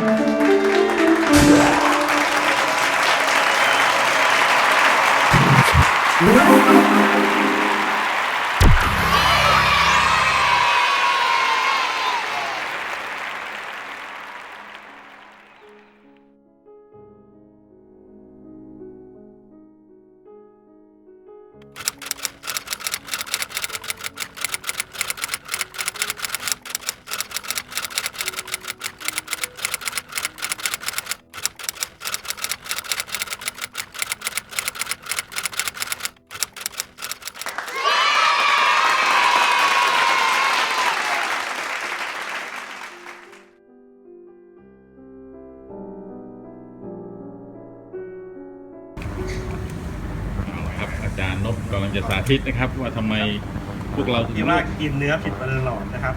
เอาลบอาจารย์นพกำลังจะสาธิตนะครับ ว่าทำไมพวกเราถึงที่ว่ากินเนื้อผิดมาตลอดนะครับ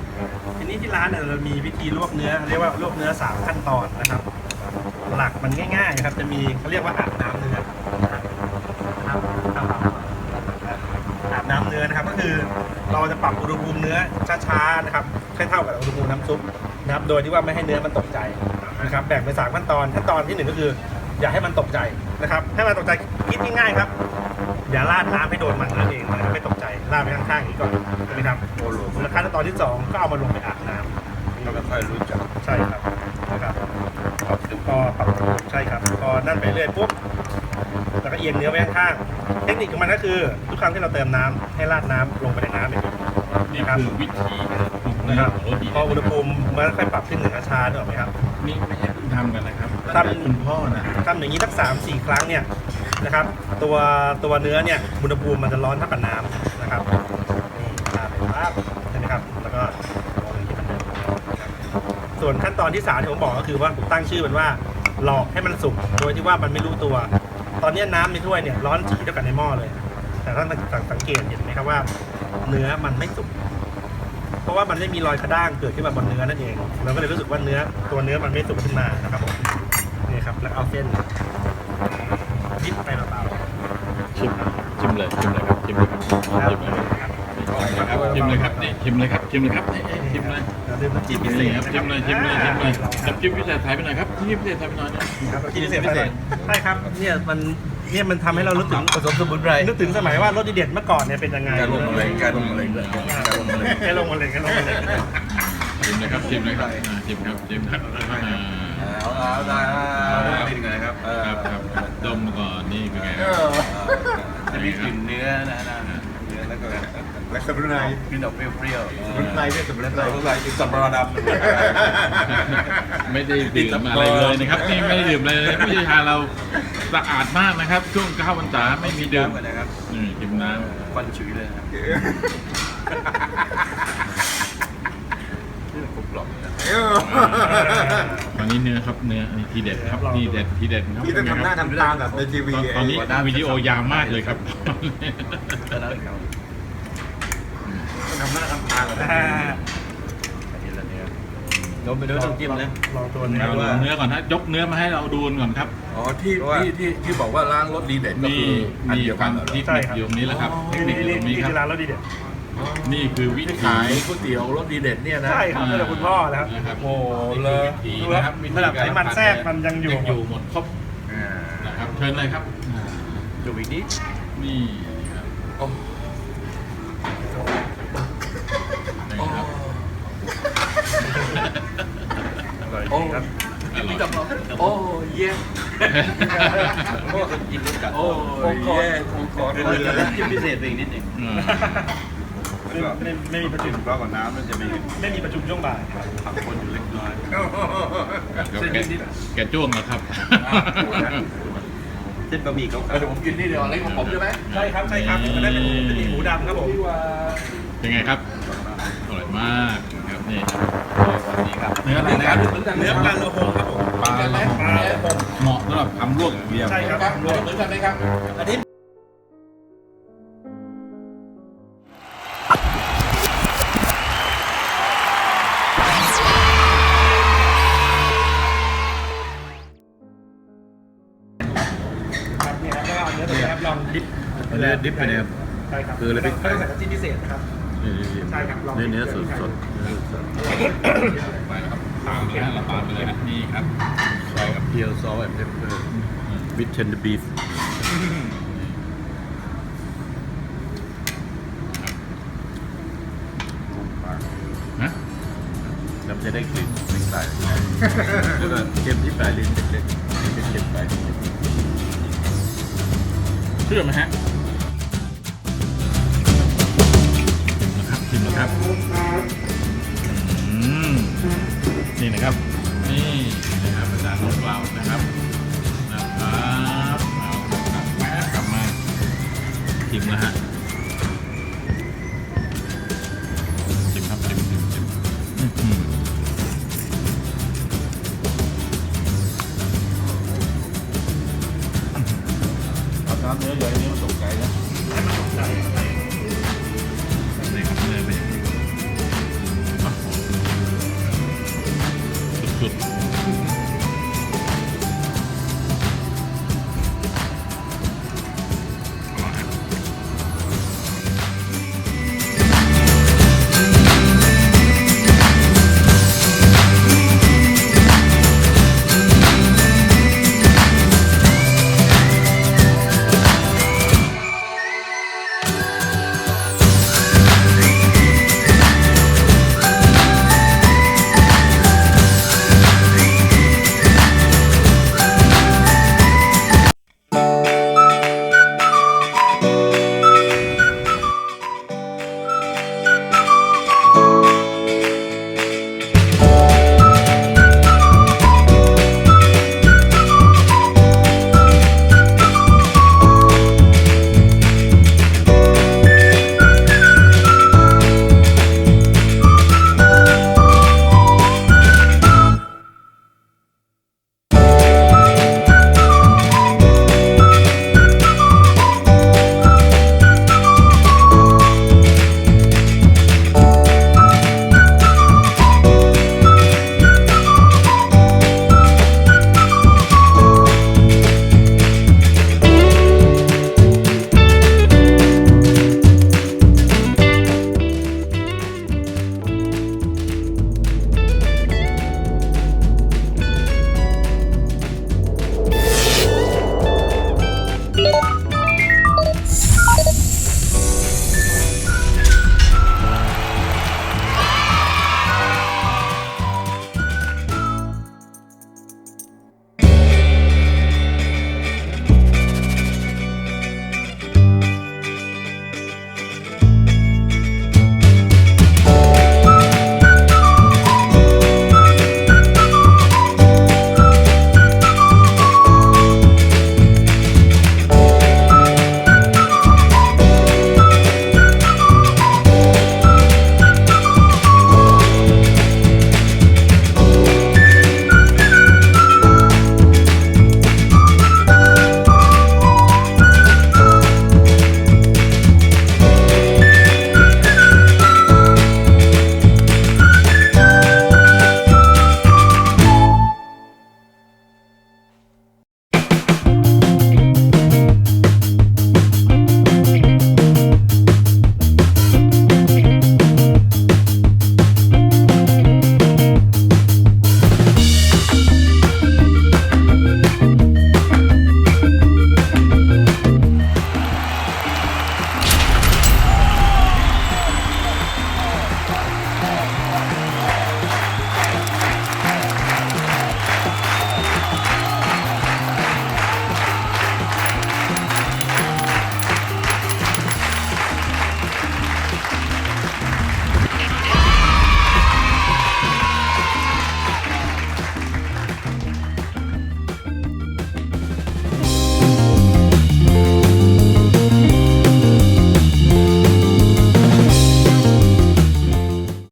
ทีนี้ที่ร้านเนี่ยเรามีวิธีลวกเนื้อเรียกว่าลวกเนื้อสามขั้นตอนนะครับ หลักมันง่ายๆนะครับจะมีเขาเรียกว่าอาบน้ำเนื้อนะครับอาบน้ำเนื้อนะครับก็คือเราจะปรับอุณหภูมิเนื้อช้าๆนะครับให้เท่ากับอุณหภูมิน้ำซุปนะครับโดยที่ว่าไม่ให้เนื้อมันตกใจนะครับแบ่งเป็นสามขั้นตอนขั้นตอนที่หนึ่งก็คือ อย่าให้มันตกใจนะครับให้มันตกใจคิดง่ายๆครับ อย่าราดน้ำให้โดนมันนั่นเองนะครับไม่ตกใจราดไปข้างๆอย่างนี้ก่อนใช่ไหมครับแล้วขั้นตอนที่สองก็เอามาลงไปอาบน้ำเราไม่ค่อยรู้จักใช่ครับนะครับปรับถึงพอปรับใช่ครับพอนั่นไปเรื่อยปุ๊บแล้วก็เอียงเนื้อไปข้างๆเทคนิคของมันก็คือทุกครั้งที่เราเติมน้ำให้ราดน้ำลงไปในน้ำอย่างนี้นี่คือวิธีการปรุงนะเนื้คอรับของรถดีพออุณหภูมิมันค่อยปรับขึ้นหนึ่งช้าๆนึกออกไหมครับนี่ไม่ใช่เพิ่งทำกันนะครับทำตั้งแต่คุณพ่อนะทำอย่างนี้สักสามสี่ครั้งเนี่ย นะครับ ตัวตัวเนื้อเนี่ยอุณหภูมิมันจะร้อนเท่ากับน้ำนะครับนี่ตามไปปั๊บใช่ไหมครับแล้วก็ลงอย่มือนเดิมนะครับส่วนขั้นตอนที่สามที่ผมบอกก็คือว่าผมตั้งชื่อมันว่าหลอกให้มันสุกโดยที่ว่ามันไม่รู้ตัว ตอนนี้น้ำในถ้วยเนี่ยร้อนจีเท่ากันในหม้อเลย แต่ท่าสังเกตเห็นไหมครับว่า เนื้อมันไม่สุกเพราะว่ามันไม่มีรอยกระด้างเกิดขึ้นมาบนเนื้อนั่นเองเราก็เลยรู้สึกว่าเนื้อตัวเนื้อมันไม่สุกขึ้นมานะครับผมนี่ครับแล้วเอาเส้น ยิบไปเบาชิมชิมเลยชิมเลยครับชิมเลยครับๆครับชิมเลยครับชิมเลยครับชิมเลยครับนี่ชิมเลยครับนี่ชิมเลยเราดื่มน้ำจิ้มพิเศนี่ษครับชิมเลยชิมเลยชิมเลยน้ำจิ้มพิเศษไทยไปหน่อยครับน้ำจิ้มพิเศษไทยไปหน่อยนะ ครับน้ำจิ้มพิเศษไปหน่อยใช่ครับเนี่ยมันเนี่ยมันทำให้เรารู้ถึงผสมสมุนไพรนึกถึงสมัยว่ารสดีเด็ดเมื่อก่อนเนี่ยเป็นยังไงกลงมะเร็งกลงมะเลยกลงมเร็งแค่ลงมาเลยแค่ลงมาเลยชิมเลยครับชิมเลยครับอ่าชิมครับชิมครับอ่าเอาเอาได้กินกันนะครับครับครับ ดมก่อนนี่เป็นไงครับจะมีกลิ่นเนื้อนะนะเนื้อแล้วก็และสมุนไพรกลิ่นออกเปรี้ยวสมุนไพรด้วยสมุนไพรสมุนไพรกินสับปะรดำไม่ได้ดื่มอะไรเลยนะครับนี่ไม่ได้ดื่มเลยผู้เชี่ยวชาญเราสะอาดมากนะครับ ช่วงเข้าพรรษาไม่มีดื่มนะครับนี่ชิมน้ควันฉุยเลยนะครับกรุบกรอบนะำตอ นนี้เนื้อครับเนื้ออันนี้ทีเด็ดครับทีเด็ดทีเด็ดครับพี่ต้องทำหน้าทำตาแบบในทีวีตอนตอนนี้วิดีโอยาวมากเลยครับแล้วนั่นครับต้องทำหน้าทำตาแบบอ่าอันนี้ละเนื้อลงไปดูต้องจิ้มนะลองตัวเนื้อเอาดูลองเนื้อก่อนฮะยกเนื้อมาให้เราดูก่อนครับอ๋อที่ที่ที่ที่บอกว่าล้างรถดีเด่นก็มีคืออันมีเดียวคกัวานมเหรอที่อยู่ตรงนี้แหละครับเทคนิคอยู่ตรงนี้นี่คคือรัร้าบนรสดีเด็ด นี่คือวิที่ธีขายก๋วยเตี๋ยวรถดีเด่นเนี่ยนะ ใช่ครับนี่แหละคุณพ่อแล้วนะครับโอ้เลยวิธีดูนะคครัรับบระดับไขมันแทรกมันยังอยู่ยังอยู่หมดครบอ่านะครับเชิญเลยครับดูอีกนิดนี่ครับโอ้นี่ครับอร่อยโอ้ดีครับอร่อยกับเราโอ้เย่พวกกินด้วยกันโอ้เย่คงขอเป็นเลยจิ้มพิเศษไปอีกนิดหนึ่งอืม ไม่ไม่ไม่มีประจุเพราะก่อนน้ำมันจะมีไม่มีประจุช่วงบ่ายครับผักคนอยู่เล็กน้อยแกแกจ้วงแล้วครับเส้นบะหมี่เขาเดี๋ยวผมกินนี่เดียวเล็กของผมใช่ไหมใช่ครับใช่ครับมันได้เป็นเป็นหมูดำครับผมเป็นไงครับอร่อยมากครับนี่ครับเนื้ออะไรนะครับเนื้อปลาโลโฮงครับผมปลาปลาโลโฮงเหมาะสำหรับทำลวกอย่างเดียวใช่ครับเหมือนกันไหมครับอันนี้ ฟเนื้อดิฟไปเนี่ยครับใช่ครับคืออะไรไม่ต้องใส่น้ำจิ้มพิเศษนะครับใช่ครับลองเนื้อเนื้อสดสดลองเนื้อสดไปแล้วครับตามเลยฮะเราตามไปเลยนะนี่ครับซอสเพียวซอสแบบเพปเปอร์วิทเทนเดอร์บีฟนะแล้วมันจะได้กลิ่นไม่ใส่แล้วก็เค็มที่ปลายลิ้นเล็กๆเค็มๆปลายลิ้นเชื่อไหมฮะ ครับนี่นะครับ นี่นะครับอาจารย์ของเรานะครับนะครับ